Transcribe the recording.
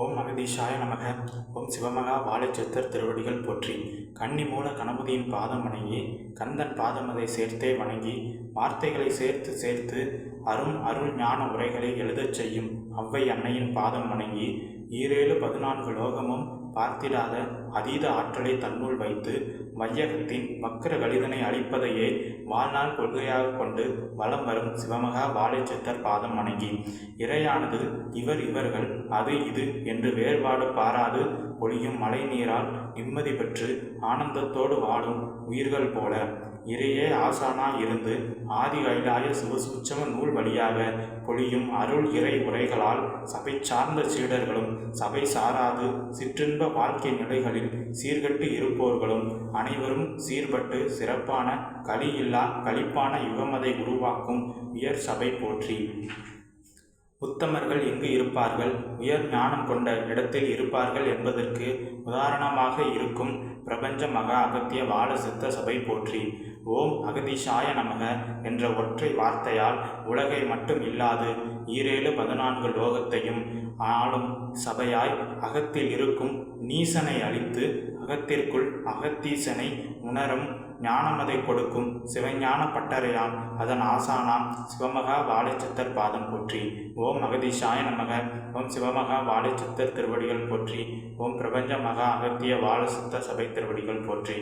ஓம் அகதீஷாய நமக. ஓம் சிவமகா வாழைச்சத்தர் திருவடிகள் போற்றி. கன்னி மூல கணபதியின் பாதம் வணங்கி கந்தன் பாதமதை சேர்த்தே வணங்கி வார்த்தைகளை சேர்த்து சேர்த்து அரும் அருள் ஞான உரைகளை எழுதச் செய்யும். அவ்வை அன்னையின் பாதம் வணங்கி ஈரேழு பதினான்கு லோகமும் பார்த்திடாத அதீத ஆற்றலை தன்னுள் வைத்து வையகத்தின் வக்கர கலிதனை அளிப்பதையே வாழ்நாள் கொள்கையாக கொண்டு வலம் வரும் சிவமகா வாழைச்சித்தர் பாதம் வணங்கி இறையானது இவர் இவர்கள் அது இது என்று வேறுபாடு பாராது பொழியும் மழை நீரால் நிம்மதி பெற்று ஆனந்தத்தோடு வாழும் உயிர்கள் போல. இறையே ஆசானா இருந்து ஆதி கைலாய சிவசூட்சம நூல் வழியாக பொழியும் அருள் இறை உரைகளால் சபை சார்ந்த சீடர்களும் சபை சாராது சிற்றின்ப வாழ்க்கை நிலைகளில் சீர்கட்டு இருப்போர்களும் அனைவரும் சீர்பட்டு சிறப்பான களி இல்லா களிப்பான யுகமதை உருவாக்கும் உயர் சபை போற்றி. உத்தமர்கள் எங்கு இருப்பார்கள்? உயர் ஞானம் கொண்ட இடத்தில் இருப்பார்கள் என்பதற்கு உதாரணமாக இருக்கும் பிரபஞ்ச மகா அகத்திய வாழ சித்த சபை போற்றி. ஓம் அகதிஷாய நமக என்ற ஒற்றை வார்த்தையால் உலகை மட்டும் இல்லாது ஈரேழு பதினான்கு லோகத்தையும் ஆளும் சபையாய் அகத்தில் இருக்கும் நீசனை அழித்து அகத்திற்குள் அகத்தீசனை உணரும் ஞானமதை கொடுக்கும் சிவஞான பட்டறையாம் அதன் ஆசானாம் சிவமகா வாழைச்சித்தர் பாதம் போற்றி. ஓம் அகதீஷாய நமக. ஓம் சிவமகா வாழைச்சித்தர் திருவடிகள் போற்றி. ஓம் பிரபஞ்ச மகா அகத்திய வாழசித்த சபை திருவடிகள் போற்றி.